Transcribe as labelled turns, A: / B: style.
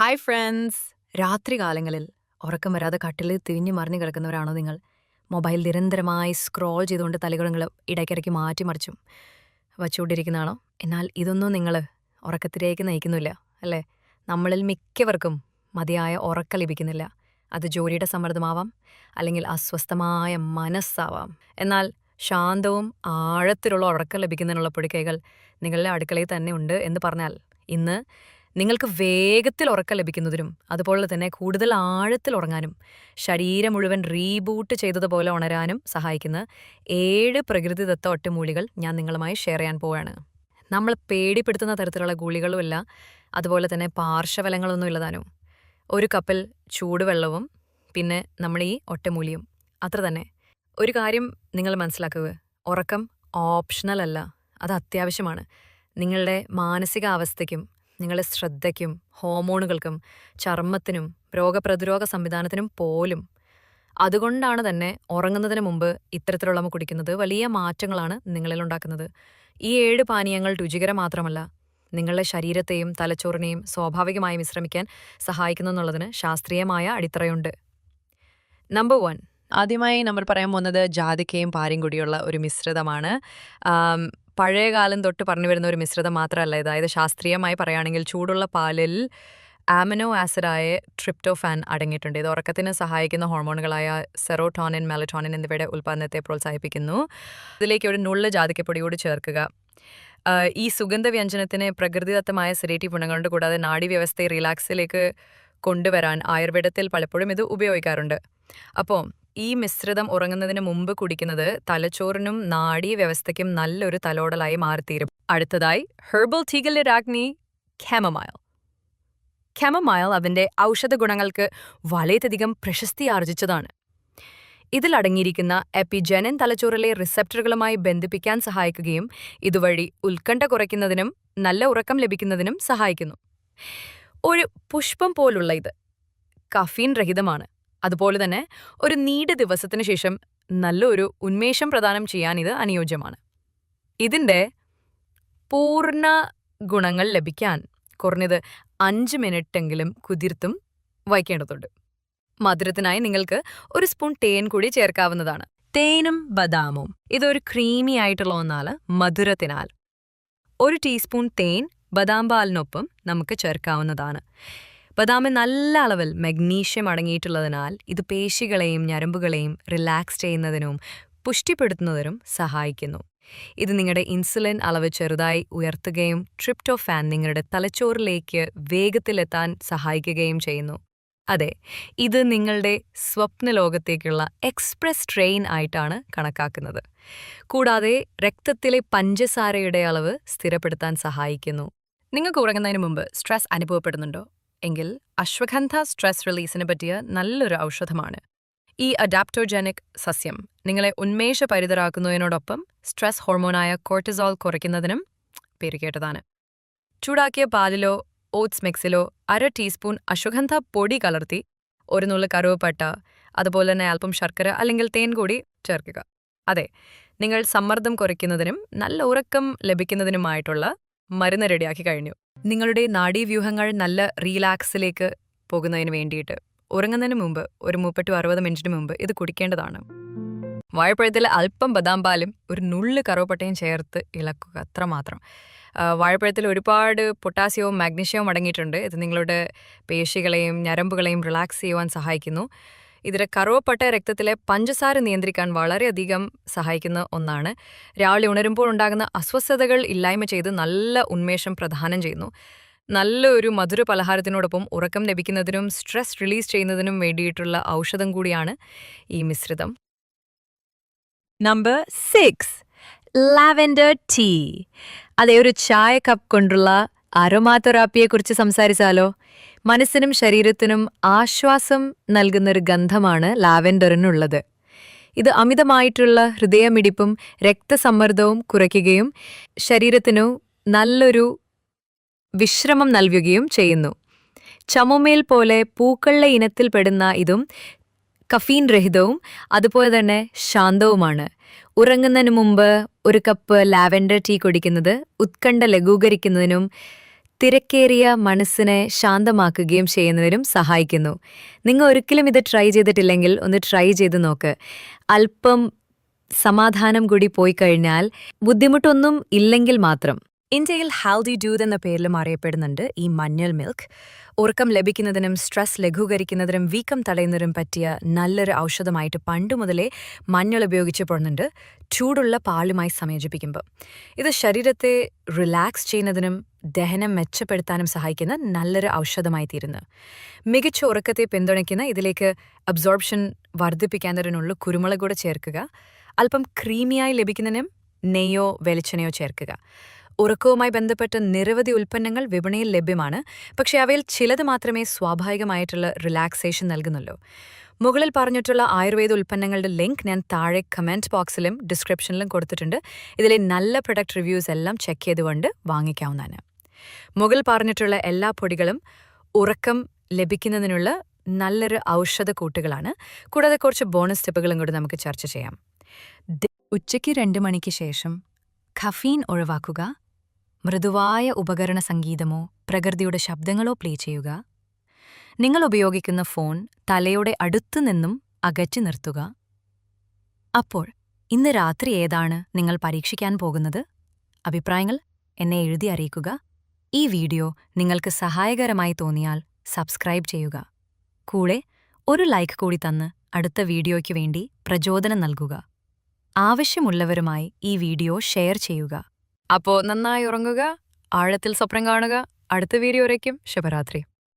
A: Hi friends രാത്രികാലങ്ങളിൽ ഉറക്കം വരാതെ കട്ടിലിൽ തിരിഞ്ഞു മറിഞ്ഞു കിടക്കുന്നവരാണോ നിങ്ങൾ? മൊബൈൽ നിരന്തരമായി സ്ക്രോൾ ചെയ്തുകൊണ്ട് തലകുടങ്ങൾ ഇടയ്ക്കിടയ്ക്ക് മാറ്റിമറിച്ചും വച്ചുകൊണ്ടിരിക്കുന്നതാണോ? എന്നാൽ ഇതൊന്നും നിങ്ങൾ ഉറക്കത്തിലേക്ക് നയിക്കുന്നില്ല അല്ലേ? നമ്മളിൽ മിക്കവർക്കും മതിയായ ഉറക്കം ലഭിക്കുന്നില്ല. അത് ജോലിയുടെ സമ്മർദ്ദമാവാം അല്ലെങ്കിൽ അസ്വസ്ഥമായ മനസ്സാവാം. എന്നാൽ ശാന്തവും ആഴത്തിലുള്ള ഉറക്കം ലഭിക്കുന്നതിനുള്ള പൊടിക്കൈകൾ നിങ്ങളുടെ അടുക്കളയിൽ തന്നെ ഉണ്ട് എന്ന് പറഞ്ഞാൽ ഇന്ന് നിങ്ങൾക്ക് വേഗത്തിൽ ഉറക്കം ലഭിക്കുന്നതിനും അതുപോലെ തന്നെ കൂടുതൽ ആഴത്തിൽ ഉറങ്ങാനും ശരീരം മുഴുവൻ റീബൂട്ട് ചെയ്തതുപോലെ ഉണരാനും സഹായിക്കുന്ന ഏഴ് പ്രകൃതിദത്ത ഒറ്റമൂലികൾ ഞാൻ നിങ്ങളുമായി ഷെയർ ചെയ്യാൻ പോവുകയാണ്. നമ്മൾ പേടിപ്പെടുത്തുന്ന തരത്തിലുള്ള ഗുളികളുമില്ല അതുപോലെ തന്നെ പാർശ്വഫലങ്ങളൊന്നും ഇല്ലതാനും ഒരു കപ്പിൽ ചൂടുവെള്ളവും പിന്നെ നമ്മൾ ഈ ഒറ്റമൂലിയും. അത്ര തന്നെ. ഒരു കാര്യം നിങ്ങൾ മനസ്സിലാക്കുക ഉറക്കം ഓപ്ഷണൽ അല്ല അത് അത്യാവശ്യമാണ്. നിങ്ങളുടെ മാനസികാവസ്ഥയ്ക്കും നിങ്ങളുടെ ശ്രദ്ധയ്ക്കും ഹോമോണുകൾക്കും ചർമ്മത്തിനും രോഗപ്രതിരോധ സംവിധാനത്തിനും പോലും. അതുകൊണ്ടാണ് തന്നെ ഉറങ്ങുന്നതിന് മുമ്പ് ഇത്തരത്തിലുള്ള കുടിക്കുന്നത് വലിയ മാറ്റങ്ങളാണ് നിങ്ങളിൽ ഉണ്ടാക്കുന്നത്. ഈ ഏഴ് പാനീയങ്ങൾ രുചികരം മാത്രമല്ല നിങ്ങളുടെ ശരീരത്തെയും തലച്ചോറിനെയും സ്വാഭാവികമായി വിശ്രമിക്കാൻ സഹായിക്കുന്നു എന്നുള്ളതിന് ശാസ്ത്രീയമായ അടിത്തറയുണ്ട്. നമ്പർ വൺ ആദ്യമായി നമ്മൾ പറയാൻ പോകുന്നത് ജാതിക്കയും പാരിയും കൂടിയുള്ള ഒരു മിശ്രിതമാണ്. പഴയ കാലം തൊട്ട് പറഞ്ഞു വരുന്ന ഒരു മിശ്രിതം മാത്രമല്ല അതായത് ശാസ്ത്രീയമായി പറയുകയാണെങ്കിൽ ചൂടുള്ള പാലിൽ ആമിനോ ആസിഡായ ട്രിപ്റ്റോഫാൻ അടങ്ങിയിട്ടുണ്ട്. ഇത് ഉറക്കത്തിന് സഹായിക്കുന്ന ഹോർമോണുകളായ സെറോട്ടോണിൻ മെലറ്റോണിൻ എന്നിവയുടെ ഉൽപ്പാദനത്തെ പ്രോത്സാഹിപ്പിക്കുന്നു. ഇതിലേക്ക് ഒരു നുള്ള ജാതിക്കപ്പൊടിയോട് ചേർക്കുക. ഈ സുഗന്ധ വ്യഞ്ജനത്തിന് പ്രകൃതിദത്തമായ സെഡേറ്റീവ് ഗുണങ്ങളുണ്ട്. കൂടാതെ നാഡീവ്യവസ്ഥയെ റിലാക്സിലേക്ക് കൊണ്ടുവരാൻ ആയുർവേദത്തിൽ പലപ്പോഴും ഇത് ഉപയോഗിക്കാറുണ്ട്. അപ്പോൾ ഈ മിശ്രിതം ഉറങ്ങുന്നതിന് മുമ്പ് കുടിക്കുന്നത് തലച്ചോറിനും നാഡീ വ്യവസ്ഥയ്ക്കും നല്ലൊരു തലോടലായി മാറിത്തീരും. അടുത്തതായി ഹെർബൽ ടീഗലിന്റെ രാജ്ഞി ഖേമമായ ഖേമമായ അതിന്റെ ഔഷധ ഗുണങ്ങൾക്ക് വളരെയധികം പ്രശസ്തി ആർജിച്ചതാണ്. ഇതിലടങ്ങിയിരിക്കുന്ന എപ്പിജനൻ തലച്ചോറിലെ റിസപ്റ്ററുകളുമായി ബന്ധിപ്പിക്കാൻ സഹായിക്കുകയും ഇതുവഴി ഉത്കണ്ഠ കുറയ്ക്കുന്നതിനും നല്ല ഉറക്കം ലഭിക്കുന്നതിനും സഹായിക്കുന്നു. ഒരു പുഷ്പം പോലുള്ള ഇത് കഫീൻ രഹിതമാണ്. അതുപോലെ തന്നെ ഒരു നീണ്ട ദിവസത്തിന് ശേഷം നല്ലൊരു ഉന്മേഷം പ്രദാനം ചെയ്യാൻ ഇത് അനുയോജ്യമാണ്. ഇതിന്റെ പൂർണ ഗുണങ്ങൾ ലഭിക്കാൻ കുറഞ്ഞത് അഞ്ച് മിനിറ്റെങ്കിലും കുതിർത്തും വയ്ക്കേണ്ടതുണ്ട്. മധുരത്തിനായി നിങ്ങൾക്ക് ഒരു സ്പൂൺ തേൻ കൂടി ചേർക്കാവുന്നതാണ്. തേനും ബദാമും ഇതൊരു ക്രീമി ആയിട്ടുള്ള ഒന്നാണ് മധുരത്തിനാൽ. ഒരു ടീസ്പൂൺ തേൻ ബദാം പാലിനൊപ്പം നമുക്ക് ചേർക്കാവുന്നതാണ്. ബദാമിൽ നല്ല അളവിൽ മഗ്നീഷ്യം അടങ്ങിയിട്ടുള്ളതിനാൽ ഇത് പേശികളെയും ഞരമ്പുകളെയും റിലാക്സ് ചെയ്യുന്നതിനും പുഷ്ടിപ്പെടുത്തുന്നതിനും സഹായിക്കുന്നു. ഇത് നിങ്ങളുടെ ഇൻസുലിൻ അളവ് ചെറുതായി ഉയർത്തുകയും ട്രിപ്റ്റോഫാൻ നിങ്ങളുടെ തലച്ചോറിലേക്ക് വേഗത്തിലെത്താൻ സഹായിക്കുകയും ചെയ്യുന്നു. അതെ ഇത് നിങ്ങളുടെ സ്വപ്ന ലോകത്തേക്കുള്ള എക്സ്പ്രസ് ട്രെയിൻ ആയിട്ടാണ് കണക്കാക്കുന്നത്. കൂടാതെ രക്തത്തിലെ പഞ്ചസാരയുടെ അളവ് സ്ഥിരപ്പെടുത്താൻ സഹായിക്കുന്നു. നിങ്ങൾക്ക് ഉറങ്ങുന്നതിന് മുമ്പ് സ്ട്രെസ് അനുഭവപ്പെടുന്നുണ്ടോ? എങ്കിൽ അശ്വഗന്ധ സ്ട്രെസ് റിലീസിന് പറ്റിയ നല്ലൊരു ഔഷധമാണ്. ഈ അഡാപ്റ്റോജനിക് സസ്യം നിങ്ങളെ ഉന്മേഷപരിതരാക്കുന്നതിനോടൊപ്പം സ്ട്രെസ് ഹോർമോണായ കോർട്ടിസോൾ കുറയ്ക്കുന്നതിനും പേരുകേട്ടതാണ്. ചൂടാക്കിയ പാലിലോ ഓട്സ് മിക്സിലോ അര ടീസ്പൂൺ അശ്വഗന്ധ പൊടി കലർത്തി ഒരു നുള്ളു കറുവപ്പട്ട അതുപോലെ തന്നെ അല്പം ശർക്കര അല്ലെങ്കിൽ തേൻ കൂടി ചേർക്കുക. അതെ നിങ്ങൾ സമ്മർദ്ദം കുറയ്ക്കുന്നതിനും നല്ല ഉറക്കം ലഭിക്കുന്നതിനുമായിട്ടുള്ള മരുന്ന് റെഡിയാക്കി കഴിഞ്ഞു. നിങ്ങളുടെ നാഡീവ്യൂഹങ്ങൾ നല്ല റീലാക്സിലേക്ക് പോകുന്നതിന് വേണ്ടിയിട്ട് ഉറങ്ങുന്നതിന് മുമ്പ് ഒരു മുപ്പത്തി അറുപത് മിനിറ്റിന് മുമ്പ് ഇത് കുടിക്കേണ്ടതാണ്. വാഴപ്പഴത്തിൽ അല്പം ബദാം പാലും ഒരു നുള്ള് കറുവപ്പട്ടയും ചേർത്ത് ഇളക്കുക അത്രമാത്രം. വാഴപ്പഴത്തിൽ ഒരുപാട് പൊട്ടാസ്യവും മാഗ്നീഷ്യവും അടങ്ങിയിട്ടുണ്ട്. ഇത് നിങ്ങളുടെ പേശികളെയും ഞരമ്പുകളെയും റിലാക്സ് ചെയ്യുവാൻ സഹായിക്കുന്നു. ഇതിലെ കറുവപ്പട്ട രക്തത്തിലെ പഞ്ചസാര നിയന്ത്രിക്കാൻ വളരെയധികം സഹായിക്കുന്ന ഒന്നാണ്. രാവിലെ ഉണരുമ്പോൾ ഉണ്ടാകുന്ന അസ്വസ്ഥതകൾ ഇല്ലായ്മ ചെയ്ത് നല്ല ഉന്മേഷം പ്രദാനം ചെയ്യുന്നു. നല്ലൊരു മധുര പലഹാരത്തിനോടൊപ്പം ഉറക്കം ലഭിക്കുന്നതിനും സ്ട്രെസ് റിലീസ് ചെയ്യുന്നതിനും വേണ്ടിയിട്ടുള്ള ഔഷധം കൂടിയാണ് ഈ മിശ്രിതം. Number six lavender tea. അതെ ഒരു ചായ കപ്പ് കൊണ്ടുള്ള അരോമാതെറാപ്പിയെക്കുറിച്ച് സംസാരിച്ചാലോ? മനസ്സിനും ശരീരത്തിനും ആശ്വാസം നൽകുന്നൊരു ഗന്ധമാണ് ലാവെൻഡറിനുള്ളത്. ഇത് അമിതമായിട്ടുള്ള ഹൃദയമിടിപ്പും രക്തസമ്മർദ്ദവും കുറയ്ക്കുകയും ശരീരത്തിനു നല്ലൊരു വിശ്രമം നൽകുകയും ചെയ്യുന്നു. ചമുമേൽ പോലെ പൂക്കളുടെ ഇനത്തിൽപ്പെടുന്ന ഇതും കഫീൻ രഹിതവും അതുപോലെ തന്നെ ശാന്തവുമാണ്. ഉറങ്ങുന്നതിന് മുമ്പ് ഒരു കപ്പ് ലാവെൻഡർ ടീ കുടിക്കുന്നത് ഉത്കണ്ഠ ലഘൂകരിക്കുന്നതിനും തിരക്കേറിയ മനസ്സിനെ ശാന്തമാക്കുകയും ചെയ്യുന്നവരും സഹായിക്കുന്നു. നിങ്ങൾ ഒരിക്കലും ഇത് ട്രൈ ചെയ്തിട്ടില്ലെങ്കിൽ ഒന്ന് ട്രൈ ചെയ്ത് നോക്ക്. അല്പം സമാധാനം കൂടി പോയി കഴിഞ്ഞാൽ ബുദ്ധിമുട്ടൊന്നും ഇല്ലെങ്കിൽ മാത്രം. ഇന്ത്യയിൽ ഹാൽദി ഡ്യൂത് എന്ന പേരിലും അറിയപ്പെടുന്നുണ്ട് ഈ മഞ്ഞൾ മിൽക്ക് ഉറക്കം ലഭിക്കുന്നതിനും സ്ട്രെസ് ലഘൂകരിക്കുന്നതിനും വീക്കം തടയുന്നതിനും പറ്റിയ നല്ലൊരു ഔഷധമായിട്ട് പണ്ട് മുതലേ മഞ്ഞൾ ഉപയോഗിച്ച് പോകുന്നുണ്ട് ചൂടുള്ള പാലുമായി സംയോജിപ്പിക്കുമ്പോൾ ഇത് ശരീരത്തെ റിലാക്സ് ചെയ്യുന്നതിനും ദഹനം മെച്ചപ്പെടുത്താനും സഹായിക്കുന്ന നല്ലൊരു ഔഷധമായി തീരുന്നു മികച്ച ഉറക്കത്തെ പിന്തുണയ്ക്കുന്ന ഇതിലേക്ക് അബ്സോർപ്ഷൻ വർദ്ധിപ്പിക്കാനുള്ള കുരുമുളക് കൂടെ ചേർക്കുക. അല്പം ക്രീമിയായി ലഭിക്കുന്നതിനും നെയ്യോ വെളിച്ചെണ്ണയോ ചേർക്കുക. ഉറക്കവുമായി ബന്ധപ്പെട്ട നിരവധി ഉൽപ്പന്നങ്ങൾ വിപണിയിൽ ലഭ്യമാണ്. പക്ഷേ അവയിൽ ചിലത് മാത്രമേ സ്വാഭാവികമായിട്ടുള്ള റിലാക്സേഷൻ നൽകുന്നുള്ളൂ. മുകളിൽ പറഞ്ഞിട്ടുള്ള ആയുർവേദ ഉൽപ്പന്നങ്ങളുടെ ലിങ്ക് ഞാൻ താഴെ കമന്റ് ബോക്സിലും ഡിസ്ക്രിപ്ഷനിലും കൊടുത്തിട്ടുണ്ട്. ഇതിലെ നല്ല പ്രൊഡക്റ്റ് റിവ്യൂസ് എല്ലാം ചെക്ക് ചെയ്തുകൊണ്ട് വാങ്ങിക്കാവുന്നതാണ്. മുകളിൽ പറഞ്ഞിട്ടുള്ള എല്ലാ പൊടികളും ഉറക്കം ലഭിക്കുന്നതിനുള്ള നല്ലൊരു ഔഷധ കൂട്ടുകളാണ്. കൂടാതെ കുറച്ച് ബോണസ് ടിപ്പുകളും കൂടി നമുക്ക് ചർച്ച ചെയ്യാം. ഉച്ചയ്ക്ക് രണ്ട് മണിക്ക് ശേഷം ഖഫീൻ ഒഴിവാക്കുക മൃദുവായ ഉപകരണ സംഗീതമോ പ്രകൃതിയുടെ ശബ്ദങ്ങളോ പ്ലേ ചെയ്യുക നിങ്ങൾ ഉപയോഗിക്കുന്ന ഫോൺ തലയുടെ അടുത്തുനിന്നും അകറ്റി നിർത്തുക. അപ്പോൾ ഇന്ന് രാത്രി ഏതാണ് നിങ്ങൾ പരീക്ഷിക്കാൻ പോകുന്നത്? അഭിപ്രായങ്ങൾ എന്നെ എഴുതി അറിയിക്കുക. ഈ വീഡിയോ നിങ്ങൾക്ക് സഹായകരമായി തോന്നിയാൽ സബ്സ്ക്രൈബ് ചെയ്യുക. കൂടെ ഒരു ലൈക്ക് കൂടി തന്ന് അടുത്ത വീഡിയോയ്ക്ക് വേണ്ടി പ്രചോദനം നൽകുക. ആവശ്യമുള്ളവരുമായി ഈ വീഡിയോ ഷെയർ ചെയ്യുക. അപ്പോ നന്നായി ഉറങ്ങുക ആഴത്തിൽ സ്വപ്നം കാണുക. അടുത്ത വീഡിയോ വരയ്ക്കും ശുഭരാത്രി.